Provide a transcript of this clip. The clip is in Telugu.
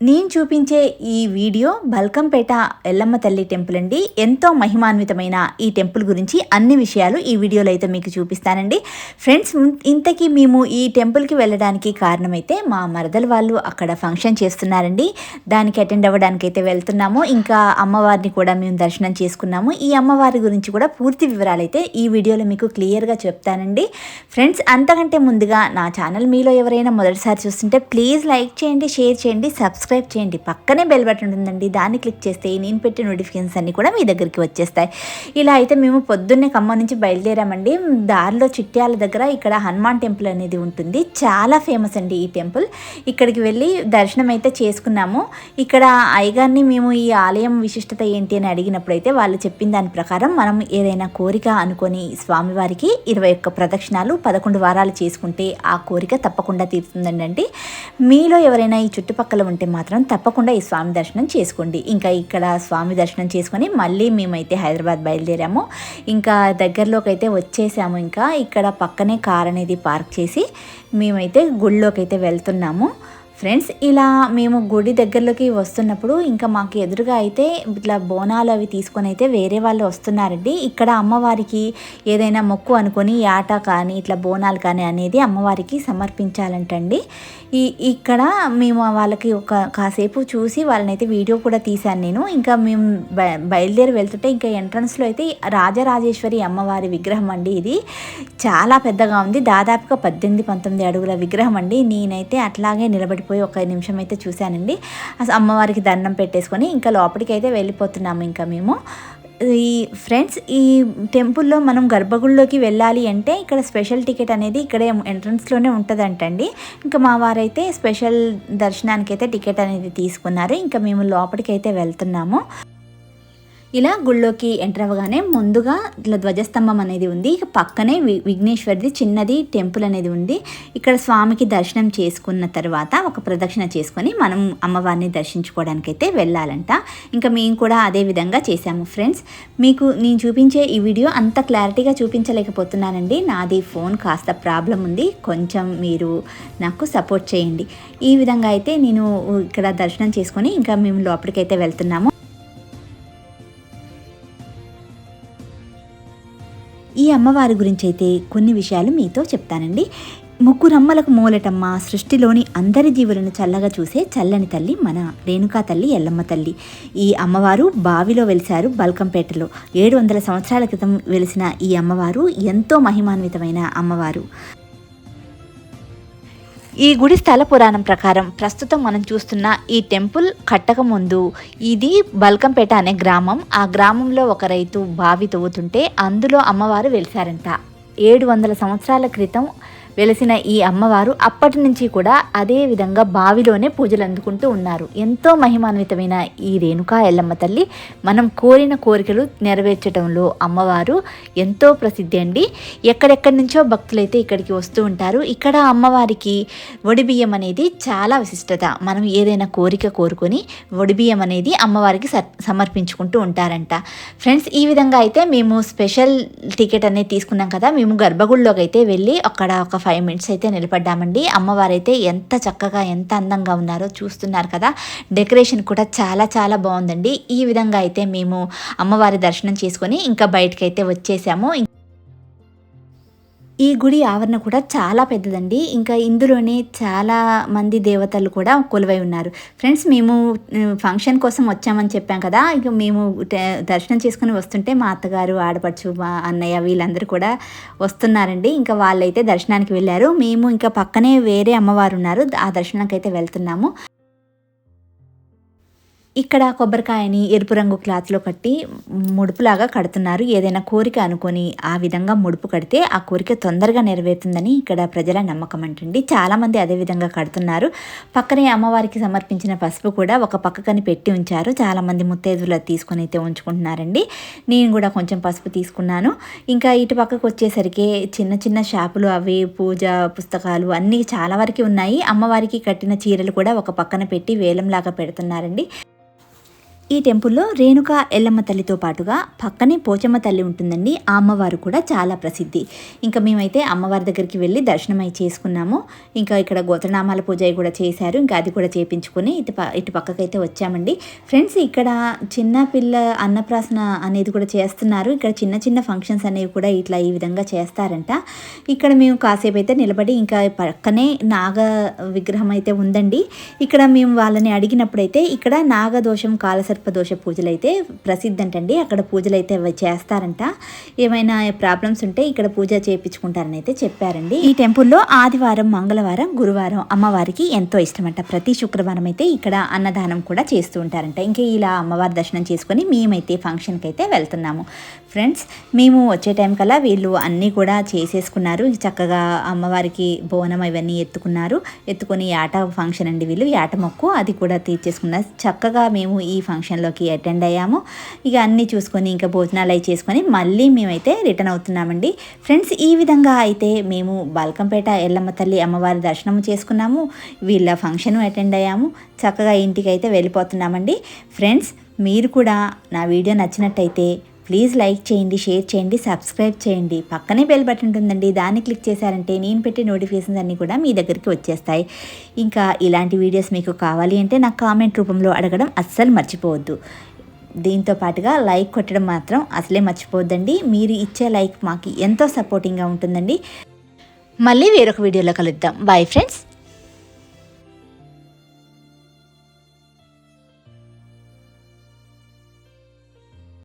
నేను చూపించే ఈ వీడియో బల్కంపేట ఎల్లమ్మ తల్లి టెంపుల్ అండి. ఎంతో మహిమాన్వితమైన ఈ టెంపుల్ గురించి అన్ని విషయాలు ఈ వీడియోలో అయితే మీకు చూపిస్తానండి. ఫ్రెండ్స్ ఇంతకీ మేము ఈ టెంపుల్కి వెళ్ళడానికి కారణమైతే మా మరదల వాళ్ళు అక్కడ ఫంక్షన్ చేస్తున్నారండి. దానికి అటెండ్ అవ్వడానికి అయితే వెళ్తున్నాము. ఇంకా అమ్మవారిని కూడా మేము దర్శనం చేసుకున్నాము. ఈ అమ్మవారి గురించి కూడా పూర్తి వివరాలు అయితే ఈ వీడియోలో మీకు క్లియర్గా చెప్తానండి. ఫ్రెండ్స్ అంతకంటే ముందుగా నా ఛానల్ మీలో ఎవరైనా మొదటిసారి చూస్తుంటే ప్లీజ్ లైక్ చేయండి షేర్ చేయండి సబ్స్క్రైబ్ చేయండి. పక్కనే బెల్ బటన్ ఉంటుందండి దాన్ని క్లిక్ చేస్తే నేను పెట్టే నోటిఫికేషన్స్ అన్నీ కూడా మీ దగ్గరికి వచ్చేస్తాయి. ఇలా అయితే మేము పొద్దున్నే ఖమ్మం నుంచి బయలుదేరామండి. దారిలో చిట్యాల దగ్గర ఇక్కడ హనుమాన్ టెంపుల్ అనేది ఉంటుంది. చాలా ఫేమస్ అండి ఈ టెంపుల్ ఇక్కడికి వెళ్ళి దర్శనం అయితే చేసుకున్నాము. ఇక్కడ అయ్యగారిని మేము ఈ ఆలయం విశిష్టత ఏంటి అని అడిగినప్పుడు అయితే వాళ్ళు చెప్పిన దాని ప్రకారం మనం ఏదైనా కోరిక అనుకొని స్వామివారికి ఇరవై ఒక్క ప్రదక్షిణాలు పదకొండు వారాలు చేసుకుంటే ఆ కోరిక తప్పకుండా తీరుతుందండి మీలో ఎవరైనా ఈ చుట్టుపక్కల ఉంటే మాత్రం తప్పకుండా ఈ స్వామి దర్శనం చేసుకోండి. ఇంకా ఇక్కడ స్వామి దర్శనం చేసుకొని మళ్ళీ మేమైతే హైదరాబాద్ బయలుదేరాము. ఇంకా దగ్గరలోకి అయితే వచ్చేసాము ఇంకా. ఇక్కడ పక్కనే కార్ అనేది పార్క్ చేసి మేమైతే గుళ్ళోకి అయితే వెళ్తున్నాము. ఫ్రెండ్స్ ఇలా మేము గుడి దగ్గరలోకి వస్తున్నప్పుడు ఇంకా మాకు ఎదురుగా అయితే ఇట్లా బోనాలు అవి తీసుకొని అయితే వేరే వాళ్ళు వస్తున్నారండి. ఇక్కడ అమ్మవారికి ఏదైనా మొక్కు అనుకొని ఆట కానీ ఇట్లా బోనాలు కానీ అనేది అమ్మవారికి సమర్పించాలంటండి. ఈ ఇక్కడ మేము వాళ్ళకి ఒక కాసేపు చూసి వాళ్ళని అయితే వీడియో కూడా తీశాను నేను. ఇంకా మేము బయలుదేరి వెళ్తుంటే ఇంకా ఎంట్రన్స్లో అయితే రాజరాజేశ్వరి అమ్మవారి విగ్రహం అండి ఇది. చాలా పెద్దగా ఉంది. దాదాపుగా పద్దెనిమిది పంతొమ్మిది అడుగుల విగ్రహం అండి. నేనైతే అట్లాగే నిలబడిపోయి ఒక నిమిషం అయితే చూశానండి. అసలు అమ్మవారికి దండం పెట్టేసుకొని ఇంకా లోపలికి అయితే వెళ్ళిపోతున్నాము ఇంకా మేము. ఈ ఫ్రెండ్స్ ఈ టెంపుల్లో మనం గర్భగుడిలోకి వెళ్ళాలి అంటే ఇక్కడ స్పెషల్ టికెట్ అనేది ఇక్కడే ఎంట్రన్స్లోనే ఉంటుందంటండి. ఇంకా మా వారైతే స్పెషల్ దర్శనానికి అయితే టికెట్ అనేది తీసుకున్నారు. ఇంకా మేము లోపలికి అయితే వెళ్తున్నాము. ఇలా గుళ్ళోకి ఎంటర్ అవ్వగానే ముందుగా ఇట్లా ధ్వజస్తంభం అనేది ఉంది. పక్కనే వి- విఘ్నేశ్వరిది చిన్నది టెంపుల్ అనేది ఉంది. ఇక్కడ స్వామికి దర్శనం చేసుకున్న తర్వాత ఒక ప్రదక్షిణ చేసుకొని మనం అమ్మవారిని దర్శించుకోవడానికి అయితే వెళ్ళాలంట. ఇంకా మేము కూడా అదే విధంగా చేశాము ఫ్రెండ్స్. మీకు నేను చూపించే ఈ వీడియో అంత క్లారిటీగా చూపించలేకపోతున్నానండి. నాది ఫోన్ కాస్త ప్రాబ్లం ఉంది. కొంచెం మీరు నాకు సపోర్ట్ చేయండి. ఈ విధంగా అయితే నేను ఇక్కడ దర్శనం చేసుకొని ఇంకా మేము లోపలికైతే వెళ్తున్నాము. ఈ అమ్మవారి గురించి అయితే కొన్ని విషయాలు మీతో చెప్తానండి. ముగ్గురమ్మలకు మూలటమ్మ సృష్టిలోని అందరి జీవులను చల్లగా చూసే చల్లని తల్లి మన రేణుకా తల్లి ఎల్లమ్మ తల్లి. ఈ అమ్మవారు బావిలో వెలిశారు బల్కంపేటలో. ఏడు వందల సంవత్సరాల క్రితం వెలిసిన ఈ అమ్మవారు ఎంతో మహిమాన్వితమైన అమ్మవారు. ఈ గుడి స్థల పురాణం ప్రకారం ప్రస్తుతం మనం చూస్తున్న ఈ టెంపుల్ కట్టక ముందు. ఇది బల్కంపేట అనే గ్రామం. ఆ గ్రామంలో ఒక రైతు బావి తవ్వుతుంటే అందులో అమ్మవారు వెలిశారంట ఏడు వందల సంవత్సరాల క్రితం వెలిసిన ఈ అమ్మవారు అప్పటి నుంచి కూడా అదే విధంగా బావిలోనే పూజలు అందుకుంటూ ఉన్నారు. ఎంతో మహిమాన్వితమైన ఈ రేణుకా ఎల్లమ్మ తల్లి మనం కోరిన కోరికలు నెరవేర్చడంలో అమ్మవారు ఎంతో ప్రసిద్ధి అండి. ఎక్కడెక్కడి నుంచో భక్తులైతే ఇక్కడికి వస్తూ ఉంటారు. ఇక్కడ అమ్మవారికి ఒడిబియ్యం అనేది చాలా విశిష్టత. మనం ఏదైనా కోరిక కోరుకొని ఒడిబియ్యం అనేది అమ్మవారికి సమర్పించుకుంటూ ఉంటారంట. ఫ్రెండ్స్ ఈ విధంగా అయితే మేము స్పెషల్ టికెట్ అనేది తీసుకున్నాం కదా మేము గర్భగుడిలోకి అయితే వెళ్ళి అక్కడ ఒక ఫైవ్ మినిట్స్ అయితే నిలబడ్డామండి. అమ్మవారైతే ఎంత చక్కగా ఎంత అందంగా ఉన్నారో చూస్తున్నారు కదా. డెకరేషన్ కూడా చాలా చాలా బాగుందండి. ఈ విధంగా అయితే మేము అమ్మవారి దర్శనం చేసుకొని ఇంకా బయటకైతే వచ్చేసాము. ఈ గుడి ఆవరణ కూడా చాలా పెద్దదండి. ఇంకా ఇందులోనే చాలా మంది దేవతలు కూడా కొలువై ఉన్నారు. ఫ్రెండ్స్ మేము ఫంక్షన్ కోసం వచ్చామని చెప్పాం కదా. ఇక మేము దర్శనం చేసుకుని వస్తుంటే మా అత్తగారు ఆడపడుచు మా అన్నయ్య వీళ్ళందరూ కూడా వస్తున్నారండి. ఇంకా వాళ్ళైతే దర్శనానికి వెళ్ళారు. మేము ఇంకా పక్కనే వేరే అమ్మవారు ఉన్నారు. ఆ దర్శనానికి అయితే వెళ్తున్నాము. ఇక్కడ కొబ్బరికాయని ఎరుపు రంగు క్లాత్లో కట్టి ముడుపులాగా కడుతున్నారు. ఏదైనా కోరిక అనుకొని ఆ విధంగా ముడుపు కడితే ఆ కోరిక తొందరగా నెరవేరుతుందని ఇక్కడ ప్రజల నమ్మకం అంటండి. చాలామంది అదే విధంగా కడుతున్నారు. పక్కనే అమ్మవారికి సమర్పించిన పసుపు కూడా ఒక పక్కకని పెట్టి ఉంచారు. చాలామంది ముత్తైదువులు తీసుకొని అయితే ఉంచుకుంటున్నారండి. నేను కూడా కొంచెం పసుపు తీసుకున్నాను. ఇంకా ఇటు పక్కకు వచ్చేసరికి చిన్న చిన్న షాపులు అవి పూజ పుస్తకాలు అన్నీ చాలా వరకు ఉన్నాయి. అమ్మవారికి కట్టిన చీరలు కూడా ఒక పక్కన పెట్టి వేలంలాగా పెడుతున్నారండి. ఈ టెంపుల్లో రేణుక ఎల్లమ్మ తల్లితో పాటుగా పక్కనే పోచమ్మ తల్లి ఉంటుందండి. ఆ అమ్మవారు కూడా చాలా ప్రసిద్ధి. ఇంకా మేమైతే అమ్మవారి దగ్గరికి వెళ్ళి దర్శనం అయి చేసుకున్నాము. ఇంకా ఇక్కడ గోత్రనామాల పూజ కూడా చేశారు. ఇంకా అది కూడా చేపించుకొని ఇటు ప ఇటు పక్కకైతే వచ్చామండి. ఫ్రెండ్స్ ఇక్కడ చిన్న పిల్ల అన్నప్రాసన అనేది కూడా చేస్తున్నారు. ఇక్కడ చిన్న చిన్న ఫంక్షన్స్ అనేవి కూడా ఇట్లా ఈ విధంగా చేస్తారంట. ఇక్కడ మేము కాసేపు అయితే నిలబడి ఇంకా పక్కనే నాగ విగ్రహం అయితే ఉందండి. ఇక్కడ మేము వాళ్ళని అడిగినప్పుడైతే ఇక్కడ నాగదోషం కాలసర్ప దోష పూజలు అయితే ప్రసిద్ధి అంటండి అక్కడ పూజలు అయితే చేస్తారంట. ఏమైనా ప్రాబ్లమ్స్ ఉంటే ఇక్కడ పూజ చేయించుకుంటారని అయితే చెప్పారండి. ఈ టెంపుల్లో ఆదివారం మంగళవారం గురువారం అమ్మవారికి ఎంతో ఇష్టమంట. ప్రతి శుక్రవారం అయితే ఇక్కడ అన్నదానం కూడా చేస్తూ ఉంటారంట. ఇంకా ఇలా అమ్మవారి దర్శనం చేసుకొని మేమైతే ఫంక్షన్కి అయితే వెళ్తున్నాము. ఫ్రెండ్స్ మేము వచ్చే టైం కల్లా వీళ్ళు అన్నీ కూడా చేసేసుకున్నారు. చక్కగా అమ్మవారికి బోనం ఇవన్నీ ఎత్తుకున్నారు. ఎత్తుకొని యాట ఫంక్షన్ అండి వీళ్ళు. యాట మొక్కు అది కూడా తీర్చేసుకున్నారు. చక్కగా మేము ఈ ఫంక్షన్ ఫంక్షన్లోకి అటెండ్ అయ్యాము. ఇక అన్నీ చూసుకొని ఇంకా భోజనాలు అవి చేసుకొని మళ్ళీ మేమైతే రిటర్న్ అవుతున్నామండి. ఫ్రెండ్స్ ఈ విధంగా అయితే మేము బాల్కంపేట ఎల్లమ్మ తల్లి అమ్మవారి దర్శనం చేసుకున్నాము. వీళ్ళ ఫంక్షన్ అటెండ్ అయ్యాము. చక్కగా ఇంటికి అయితే వెళ్ళిపోతున్నామండి. ఫ్రెండ్స్ మీరు కూడా నా వీడియో నచ్చినట్టయితే ప్లీజ్ లైక్ చేయండి షేర్ చేయండి సబ్స్క్రైబ్ చేయండి. పక్కనే బెల్ బటన్ ఉంటుందండి. దాన్ని క్లిక్ చేశారంటే నేను పెట్టే నోటిఫికేషన్స్ అన్నీ కూడా మీ దగ్గరికి వచ్చేస్తాయి. ఇంకా ఇలాంటి వీడియోస్ మీకు కావాలి అంటే నాకు కామెంట్ రూపంలో అడగడం అస్సలు మర్చిపోవద్దు. దీంతో పాటుగా లైక్ కొట్టడం మాత్రం అసలే మర్చిపోవద్దండి. మీరు ఇచ్చే లైక్ మాకు ఎంతో సపోర్టింగ్గా ఉంటుందండి. మళ్ళీ వేరొక వీడియోలో కలుద్దాం. Bye friends